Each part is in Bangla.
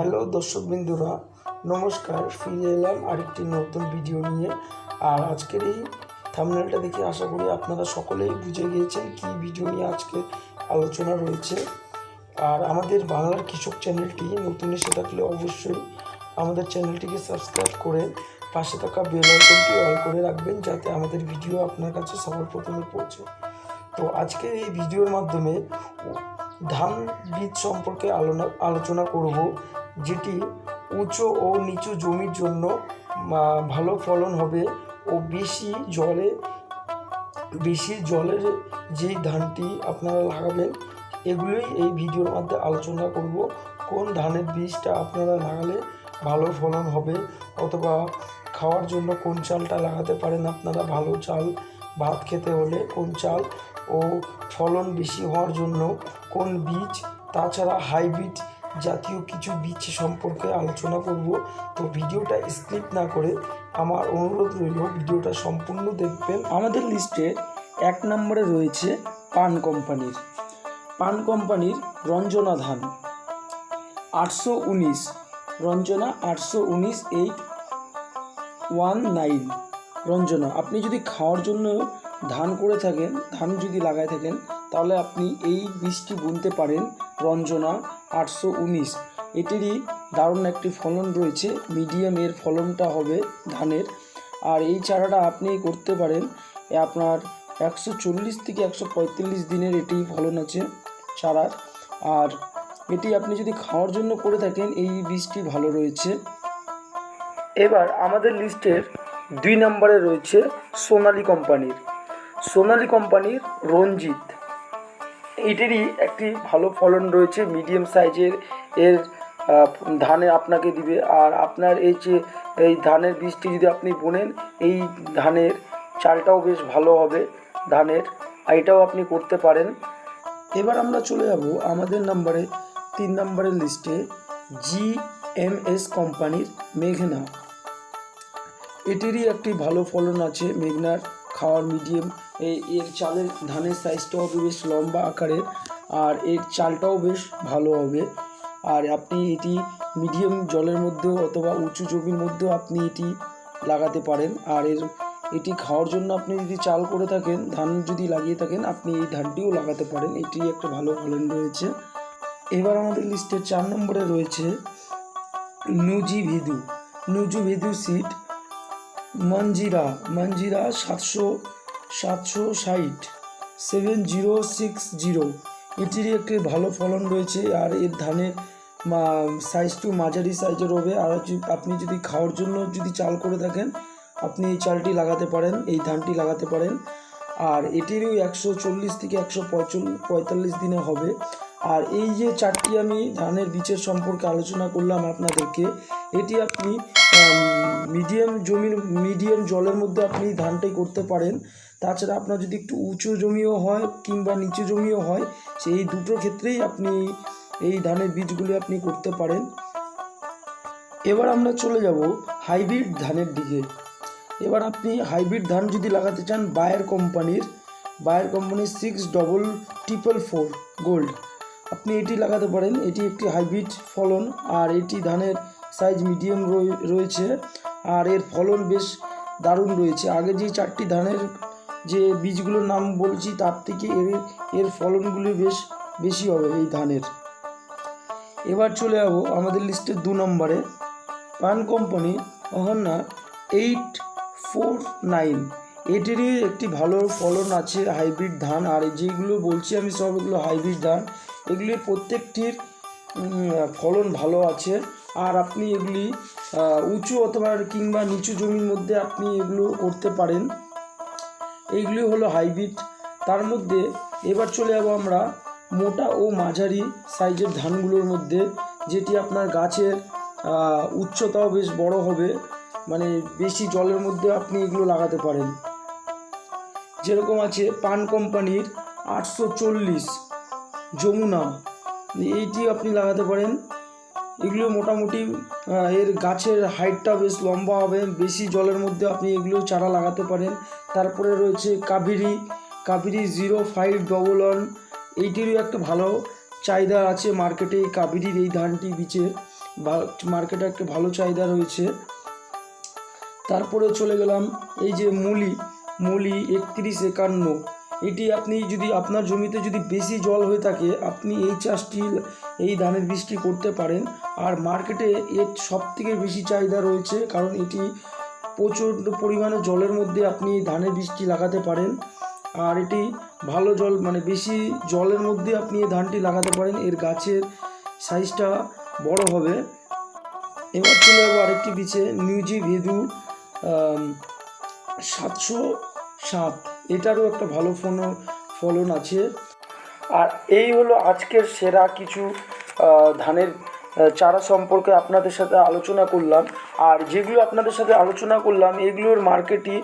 হ্যালো দর্শক বিন্দুরা নমস্কার, ফিরে এলাম আরেকটি নতুন ভিডিও নিয়ে। আর আজকের এই থামনেলটা দেখে আশা করি আপনারা সকলেই বুঝে গিয়েছেন কি ভিডিও নিয়ে আজকে আলোচনা রয়েছে। আর আমাদের বাংলার কৃষক চ্যানেলটি নতুন এসে থাকলে অবশ্যই আমাদের চ্যানেলটিকে সাবস্ক্রাইব করে পাশে থাকা বেল আইকনটি অন করে রাখবেন, যাতে আমাদের ভিডিও আপনার কাছে সবার প্রথমে পৌঁছে। তো আজকের এই ভিডিওর মাধ্যমে ধান বীজ সম্পর্কে আলোচনা আলোচনা করব। যেটি উঁচু ও নিচু জমির জন্য ভালো ফলন হবে ও বেশি জলে, বেশি জলের যেই ধানটি আপনারা লাগাবেন, এগুলোই এই ভিডিওর মধ্যে আলোচনা করব। কোন ধানের বীজটা আপনারা লাগালে ভালো ফলন হবে অথবা খাওয়ার জন্য কোন চালটা লাগাতে পারেন আপনারা ভালো চাল, ভাত খেতে হলে কোন চাল ও ফলন বেশি হওয়ার জন্য কোন বীজ, তাছাড়া হাইব্রিড জাতীয় কিছু বীজ সম্পর্কে আলোচনা করব। তো ভিডিওটা স্কিপ না করে আমার অনুরোধ রইল ভিডিওটা সম্পূর্ণ দেখবেন। আমাদের লিস্টে এক নম্বরে রয়েছে পান কোম্পানির। পান কোম্পানির রঞ্জনা ধান। আটশো উনিশ। রঞ্জনা আটশো উনিশ এইট ওয়ান নাইন। রঞ্জনা, আপনি যদি খাওয়ার জন্য ধান করে থাকেন, ধান যদি লাগায় থাকেন, তাহলে আপনি এই বীজটি বুনতে পারেন রঞ্জনা আটশো উনিশ। এটিরই দারুণ একটি ফলন রয়েছে। মিডিয়াম এর ফলনটা হবে ধানের। আর এই চারাটা আপনি করতে পারেন। আপনার একশো চল্লিশ থেকে একশো পঁয়তাল্লিশ দিনের এটি ফলন আছে চারার। আর এটি আপনি যদি খাওয়ার জন্য করে থাকেন, এই বীজটি ভালো রয়েছে। এবার আমাদের লিস্টের দুই নম্বরে রয়েছে সোনালী কোম্পানির। সোনালী কোম্পানির রঞ্জিত। এটিরই একটি ভালো ফলন রয়েছে মিডিয়াম সাইজের এর ধানে আপনাকে দিবে। আর আপনার এই যে, এই ধানের বীজটি যদি আপনি বোনেন, এই ধানের চালটাও বেশ ভালো হবে, ধানের। এটাও আপনি করতে পারেন। এবার আমরা চলে যাব আমাদের নাম্বারে, তিন নম্বরের লিস্টে জি এম এস কোম্পানির মেঘনা। এটিরই একটি ভালো ফলন আছে, মেঘনার। খাওয়ার মিডিয়াম এর চালের ধানের সাইজটাও হবে বেশ লম্বা আকারের, আর এর চালটাও বেশ ভালো হবে। আর আপনি এটি মিডিয়াম জলের মধ্যেও অথবা উঁচু জমির মধ্যেও আপনি এটি লাগাতে পারেন। আর এর, এটি খাওয়ার জন্য আপনি যদি চাল করে থাকেন, ধান যদি লাগিয়ে থাকেন, আপনি এই ধানটিও লাগাতে পারেন। এটি একটা ভালো ফলন রয়েছে। এবার আমাদের লিস্টের চার নম্বরে রয়েছে নুজি ভিদু। নুজু ভেদু সিট মঞ্জিরা মঞ্জিরা সাতশো সাতশো ষাট সেভেন জিরো সিক্স জিরো এটিরই একটি ভালো ফলন রয়েছে আর এর ধানের সাইজটু মাঝারি সাইজের হবে। আর আপনি যদি খাওয়ার জন্য যদি চাল করে থাকেন, আপনি এই চালটি লাগাতে পারেন, এই ধানটি লাগাতে পারেন। আর এটিরও একশো চল্লিশ থেকে একশো পঁয়তাল্লিশ দিনে হবে। আর এই যে চারটি আমি ধানের বীজের সম্পর্কে আলোচনা করলাম আপনাদেরকে, এটি আপনি মিডিয়াম জমির, মিডিয়াম জলের মধ্যে আপনি ধানটাই করতে পারেন। তাছাড়া আপনার যদি একটু উঁচু জমিও হয় কিংবা নিচু জমিও হয়, সেই দুটো ক্ষেত্রেই আপনি এই ধানের বীজগুলি আপনি করতে পারেন। এবার আমরা চলে যাব হাইব্রিড ধানের দিকে। এবার আপনি হাইব্রিড ধান যদি লাগাতে চান, বায়ার কোম্পানির বায়ার কোম্পানির six double triple four gold. আপনি এটি লাগাতে পারেন। এটি একটি হাইব্রিড ফলন আর এটি ধানের সাইজ মিডিয়াম রয়েছে। আর এর ফলন বেশ দারুণ রয়েছে। আগে যে চারটি ধানের যে বীজগুলোর নাম বলছি, তার থেকে এর এর ফলনগুলি বেশ বেশি হবে এই ধানের। এবার চলে যাব আমাদের লিস্টের দু নম্বরে। পান company Ahanya eight four nine. এটিরই একটি ভালো ফলন আছে হাইব্রিড ধান। আর যেগুলো বলছি আমি সব এগুলো হাইব্রিড ধান। এগুলির প্রত্যেকটির ফলন ভালো আছে। আর আপনি এগুলি উঁচু অথবা কিংবা নিচু জমির মধ্যে আপনি এগুলো করতে পারেন। এইগুলি হলো হাইব্রিড। তার মধ্যে এবার চলে যাব আমরা মোটা ও মাঝারি সাইজের ধানগুলোর মধ্যে, যেটি আপনার গাছের উচ্চতাও বেশ বড় হবে। মানে বেশি জলের মধ্যে আপনি এগুলো লাগাতে পারেন। যেরকম আছে পান কোম্পানির আটশো চল্লিশ যমুনা। এইটি আপনি লাগাতে পারেন। এগুলো মোটামুটি এর গাছের হাইটটা বেশ লম্বা হবে, বেশি জলের মধ্যে আপনি এগুলো চারা লাগাতে পারেন। তারপরে রয়েছে Kaveri Kaveri zero five double one, এইটিরও একটা ভালো চাহিদা আছে মার্কেটে এই কাবেরির, এই ধানটি বীচের মার্কেটে একটা ভালো চাহিদা রয়েছে। তারপরে চলে গেলাম, এই যে মুলি মুলি একত্রিশ একান্ন। এটি আপনি যদি আপনার জমিতে যদি বেশি জল হয়ে থাকে, আপনি এই চাষটি, এই ধানের বীজটি করতে পারেন। আর মার্কেটে এর সব থেকে বেশি চাহিদা রয়েছে, কারণ এটি প্রচণ্ড পরিমাণে জলের মধ্যে আপনি ধানের বীজটি লাগাতে পারেন। আর এটি ভালো জল মানে বেশি জলের মধ্যে আপনি এই ধানটি লাগাতে পারেন, এর গাছের সাইজটা বড় হবে। এবার চলে যাব আরেকটি বিচে নিউজি ভেদু সাতশো সাত। এটারও একটা ভালো ফোন ফলন আছে। আর এই হলো আজকের সেরা কিছু ধানের চারা সম্পর্কে আপনাদের সাথে আলোচনা করলাম। আর যেগুলো আপনাদের সাথে আলোচনা করলাম, এগুলোর মার্কেটই,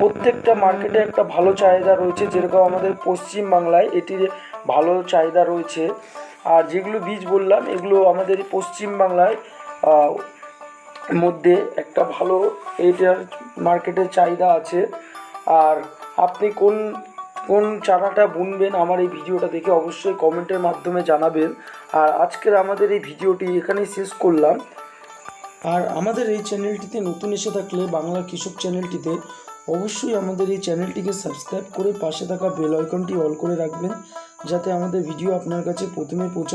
প্রত্যেকটা মার্কেটে একটা ভালো চাহিদা রয়েছে, যেরকম আমাদের পশ্চিম বাংলায় এটির ভালো চাহিদা রয়েছে। আর যেগুলো বীজ বললাম, এগুলো আমাদের পশ্চিম বাংলায় মধ্যে একটা ভালো এইটার মার্কেটের চাহিদা আছে। আর আপনি কোন কোন চারাটা বুনবেন আমার এই ভিডিওটা দেখে অবশ্যই কমেন্টের মাধ্যমে জানাবেন। আর আজকের আমাদের এই ভিডিওটি এখানেই শেষ করলাম। আর আমাদের এই চ্যানেলটিতে নতুন এসে থাকলে বাংলা কৃষক চ্যানেলটিতে অবশ্যই আমাদের এই চ্যানেলটিকে সাবস্ক্রাইব করে পাশে থাকা বেল আইকনটি অল করে রাখবেন, যাতে আমাদের ভিডিও আপনার কাছে প্রথমে পৌঁছায়।